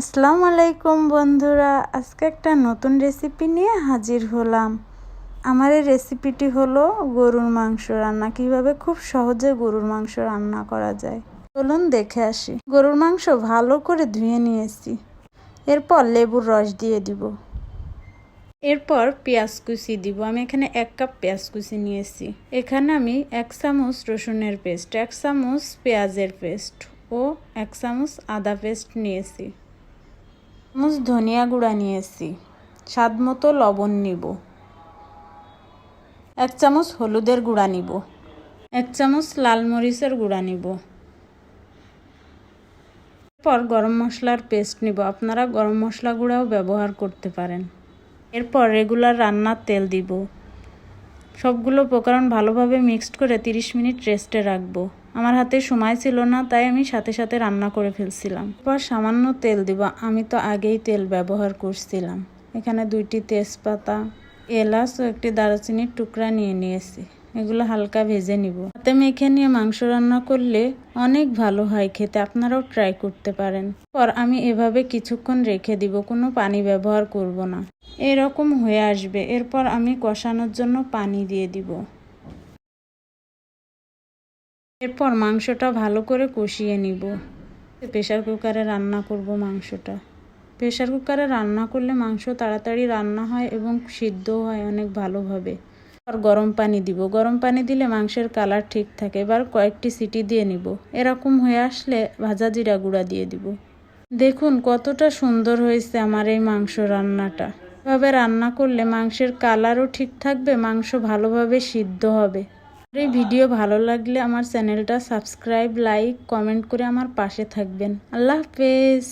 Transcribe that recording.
আসসালামু আলাইকুম বন্ধুরা, আজকে একটা নতুন রেসিপি নিয়ে হাজির হলাম। আমার এই রেসিপিটি হলো গরুর মাংস রান্না। কীভাবে খুব সহজে গরুর মাংস রান্না করা যায়? চলুন দেখে আসি। গরুর মাংস ভালো করে ধুয়ে নিয়েছি। এরপর লেবুর রস দিয়ে দিব। এরপর পেঁয়াজ কুচি দিব। আমি এখানে এক কাপ পেঁয়াজ কুচি নিয়েছি। এখানে আমি এক চামচ রসুনের পেস্ট, এক চামচ পেঁয়াজের পেস্ট ও এক চামচ আদা পেস্ট নিয়েছি। চামচ ধনিয়া গুঁড়া নিয়েছি। স্বাদ মতো লবণ নিব। এক চামচ হলুদের গুঁড়া নিব। এক চামচ লাল মরিচের গুঁড়া নিব। এরপর গরম মশলার পেস্ট নিব। আপনারা গরম মশলা গুঁড়াও ব্যবহার করতে পারেন। এরপর রেগুলার রান্নার তেল দিব। সবগুলো উপকরণ ভালোভাবে মিক্সড করে 30 মিনিট রেস্টে রাখব। আমার হাতে সময় ছিল না, তাই আমি সাথে সাথে রান্না করে ফেলছিলাম। এরপর সামান্য তেল দিব। আমি তো আগেই তেল ব্যবহার করছিলাম। এখানে দুইটি তেজপাতা, এলাচ ও একটি দারুচিনির টুকরা নিয়ে নিয়েছি। এগুলো হালকা ভেজে নিব। হাতে মেখে নিয়ে মাংস রান্না করলে অনেক ভালো হয় খেতে। আপনারাও ট্রাই করতে পারেন। পর আমি এভাবে কিছুক্ষণ রেখে দিব। কোনো পানি ব্যবহার করব না। এরকম হয়ে আসবে। এরপর আমি কষানোর জন্য পানি দিয়ে দিব। এরপর মাংসটা ভালো করে কষিয়ে নিব। প্রেশার কুকারে রান্না করব মাংসটা। প্রেশার কুকারে রান্না করলে মাংস তাড়াতাড়ি রান্না হয় এবং সিদ্ধ হয় অনেক ভালোভাবে। আর গরম পানি দিব। গরম পানি দিলে মাংসের কালার ঠিক থাকে। এবার কয়েকটি সিটি দিয়ে নিব। এরকম হয়ে আসলে ভাজা জিরা গুঁড়া দিয়ে দিব। দেখুন কতটা সুন্দর হয়েছে আমার এই মাংস রান্নাটা। এভাবে রান্না করলে মাংসের কালারও ঠিক থাকবে, মাংস ভালোভাবে সিদ্ধ হবে। এই ভিডিও ভালো লাগলে আমার চ্যানেলটা সাবস্ক্রাইব, লাইক, কমেন্ট করে আমার পাশে থাকবেন। আল্লাহ হাফেজ।